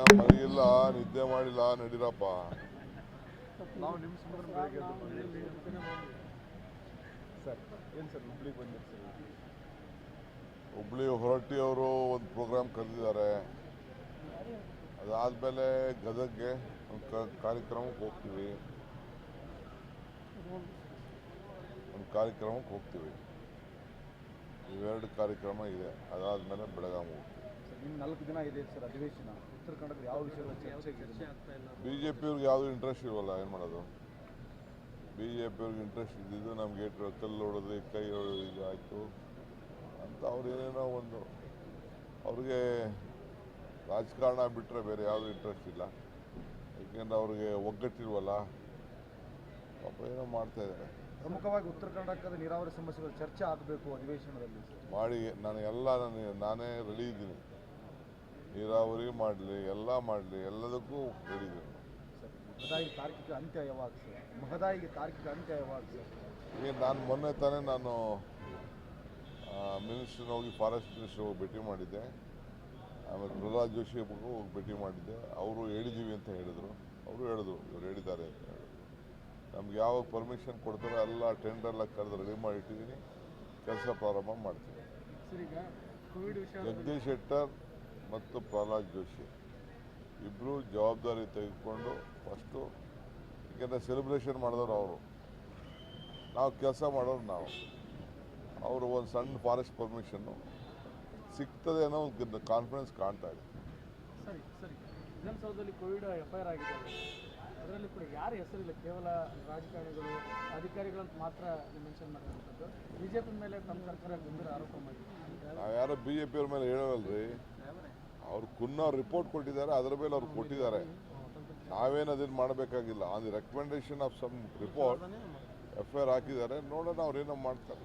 ಇನ್ನ ಮಲಗಿಲ್ಲ ನಿದ್ದೆ ಮಾಡಿಲ್ಲ ನಡೀರಪ್ಪ. ಹುಬ್ಳಿ ಹೊರಟ್ಟಿ ಅವರು ಒಂದು ಪ್ರೋಗ್ರಾಮ್ ಕರೆದಿದ್ದಾರೆ ಅದಾದಮೇಲೆ ಗದಗ್ಗೆ ಒಂದು ಕಾರ್ಯಕ್ರಮಕ್ಕೆ ಹೋಗ್ತೀವಿ. ಒಂದು ಕಾರ್ಯಕ್ರಮಕ್ಕೆ ಹೋಗ್ತೀವಿ. ಇವೆರಡು ಕಾರ್ಯಕ್ರಮ ಇದೆ. ಅದಾದ್ಮೇಲೆ ಬೆಳಗಾವಿ ಹೋಗ್ತೀವಿ. ನಾಲ್ಕು ದಿನ ಇದೆ ಸರ್ ಅಧಿವೇಶನ. ಉತ್ತರ ಕನ್ನಡದ ಯಾವ ವಿಷಯದ ಚರ್ಚೆ? ಬಿ ಜೆ ಪಿಯವ್ರಿಗೆ ಯಾವುದೂ ಇಂಟ್ರೆಸ್ಟ್ ಇರೋಲ್ಲ ಏನು ಮಾಡೋದು? ಬಿ ಜೆ ಪಿಯವ್ರಿಗೆ ಇಂಟ್ರೆಸ್ಟ್ ಇದ್ದಿದ್ದು ನಮಗೆ ಕಲ್ಲು ಹೊಡೆದು ಕೈ ಹೊಡೆದು ಇದು ಆಯಿತು ಅಂತ ಅವ್ರು ಏನೇನೋ ಒಂದು ಅವ್ರಿಗೆ ರಾಜಕಾರಣ ಬಿಟ್ಟರೆ ಬೇರೆ ಯಾವುದು ಇಂಟ್ರೆಸ್ಟ್ ಇಲ್ಲ. ಯಾಕೆಂದ್ರೆ ಅವ್ರಿಗೆ ಒಗ್ಗಟ್ಟಿಲ್ವಲ್ಲ ಪಾಪ ಏನೋ ಮಾಡ್ತಾ ಇದ್ದಾರೆ. ಪ್ರಮುಖವಾಗಿ ಉತ್ತರ ಕರ್ನಾಟಕದ ನೀರಾವರಿ ಸಮಸ್ಯೆಗಳ ಚರ್ಚೆ ಆಗಬೇಕು ಅಧಿವೇಶನದಲ್ಲಿ ಮಾಡಿ ನಾನು ಎಲ್ಲ ನಾನು ನಾನೇ ರೆಡಿ ಇದ್ದೀನಿ. ನೀರಾವರಿ ಮಾಡಲಿ ಎಲ್ಲ ಮಾಡಲಿ ಎಲ್ಲದಕ್ಕೂ ರೆಡಿ ಇದ್ದೀನಿ ಸರ್ ಮಹದಾಯಿ ತಾರ್ಕಿಕ ಅಂತ್ಯ ಯಾವಾಗ ಸರ್. ಮಹದಾಯಿಗೆ ತಾರ್ಕಿಕ ಅಂತ್ಯ ಯಾವಾಗ ಸರ್. ಈಗ ನಾನು ಮೊನ್ನೆ ತಾನೇ ನಾನು ಮಿನಿಸ್ಟರ್ನ ಹೋಗಿ ಫಾರೆಸ್ಟ್ ಮಿನಿಸ್ಟರ್ ಹೋಗಿ ಭೇಟಿ ಮಾಡಿದ್ದೆ. ಆಮೇಲೆ ಪ್ರಹ್ಲಾದ್ ಜೋಶಿ ಹೋಗಿ ಭೇಟಿ ಮಾಡಿದ್ದೆ. ಅವರು ಹೇಳಿದ್ದೀವಿ ಅಂತ ಹೇಳಿದರು. ಅವರು ಹೇಳಿದ್ರು ಇವರು ಹೇಳಿದ್ದಾರೆ ಅಂತ ಹೇಳಿದ್ರು. ನಮ್ಗೆ ಯಾವಾಗ ಪರ್ಮಿಷನ್ ಕೊಡ್ತಾರೋ ಎಲ್ಲ ಟೆಂಡರ್ಲ ಕರೆದು ರೆಡಿ ಮಾಡಿಟ್ಟಿದ್ದೀನಿ ಕೆಲಸ ಪ್ರಾರಂಭ ಮಾಡ್ತೀನಿ. ಜಗದೀಶ್ ಶೆಟ್ಟರ್ ಮತ್ತು ಪ್ರಹ್ಲಾದ್ ಜೋಶಿ. ಇಬ್ಬರು ಜವಾಬ್ದಾರಿ ತೆಗೆದುಕೊಂಡು ಫಸ್ಟು ಏಕೆಂದರೆ ಸೆಲೆಬ್ರೇಷನ್ ಮಾಡಿದವರು ಅವರು. ನಾವು ಕೆಲಸ ಮಾಡೋರು ನಾವು. ಅವರು ಒಂದು ಸಣ್ಣ ಫಾರೆಸ್ಟ್ ಪರ್ಮಿಷನ್ನು ಸಿಗ್ತದೆ ಅನ್ನೋ ಒಂದು ಕಾನ್ಫಿಡೆನ್ಸ್ ಕಾಣ್ತಾ ಇದೆ. ಸರಿ ಸರಿ. ವಿಧಾನಸೌಧದಲ್ಲಿ ಕೋವಿಡ್ ಎಫ್ ಐ ಆರ್ ಆಗಿದೆ. ಅದರಲ್ಲಿ ಕೂಡ ಯಾರ ಹೆಸರಿಲ್ಲ? ಕೇವಲ ರಾಜಕಾರಣಿಗಳು ಅಧಿಕಾರಿಗಳಂತ ಮಾತ್ರ ಮೆನ್ಷನ್ ಮಾಡಿರುವಂಥದ್ದು. ಬಿ ಜೆ ಪಿ ಮೇಲೆ ತಮ್ಮ ಸರ್ಕಾರ ಗಂಭೀರ ಆರೋಪ ಮಾಡಿದೆ. ನಾವು ಯಾರೋ ಬಿ ಜೆ ಪಿಯವ್ರ ಮೇಲೆ ಅವ್ರು ಕುನ್ನ ರಿಪೋರ್ಟ್ ಕೊಟ್ಟಿದ್ದಾರೆ, ಅದರ ಮೇಲೆ ಅವ್ರು ಕೊಟ್ಟಿದ್ದಾರೆ. ನಾವೇನು ಅದನ್ನು ಮಾಡಬೇಕಾಗಿಲ್ಲ. On the recommendation of some report F I R ಹಾಕಿದ್ದಾರೆ. ನೋಡೋಣ ಅವ್ರು ಏನೋ ಮಾಡ್ತಾರೆ.